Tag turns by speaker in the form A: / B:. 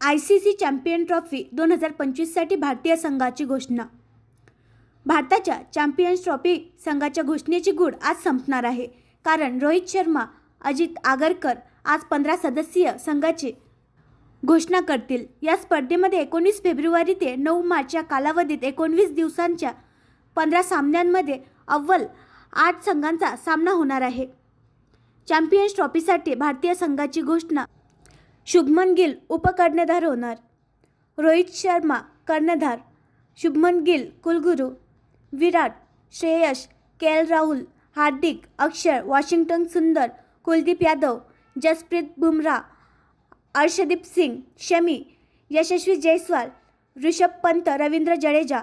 A: I C C champion trophy दोन हजार पंचवीससाठी भारतीय संघाची घोषणा. भारताच्या चॅम्पियन्स ट्रॉफी संघाच्या घोषणेची गूढ आज संपणार आहे. कारण रोहित शर्मा अजित आगरकर आज पंधरा सदस्यीय संघाची घोषणा करतील. या स्पर्धेमध्ये एकोणीस फेब्रुवारी ते नऊ मार्च या कालावधीत एकोणवीस दिवसांच्या पंधरा सामन्यांमध्ये अव्वल आठ संघांचा सामना होणार आहे. चॅम्पियन्स ट्रॉफीसाठी भारतीय संघाची घोषणा शुभमन गिल उपकर्णधार होणार. रोहित शर्मा कर्णधार शुभमन गिल कुलगुरू. Virat Shreyas K L Rahul Hardik Akshar Washington Sundar Kuldeep Yadav Jasprit Bumrah Arshdeep Singh Shami यशस्वी जयस्वाल ऋषभ पंत रवींद्र जडेजा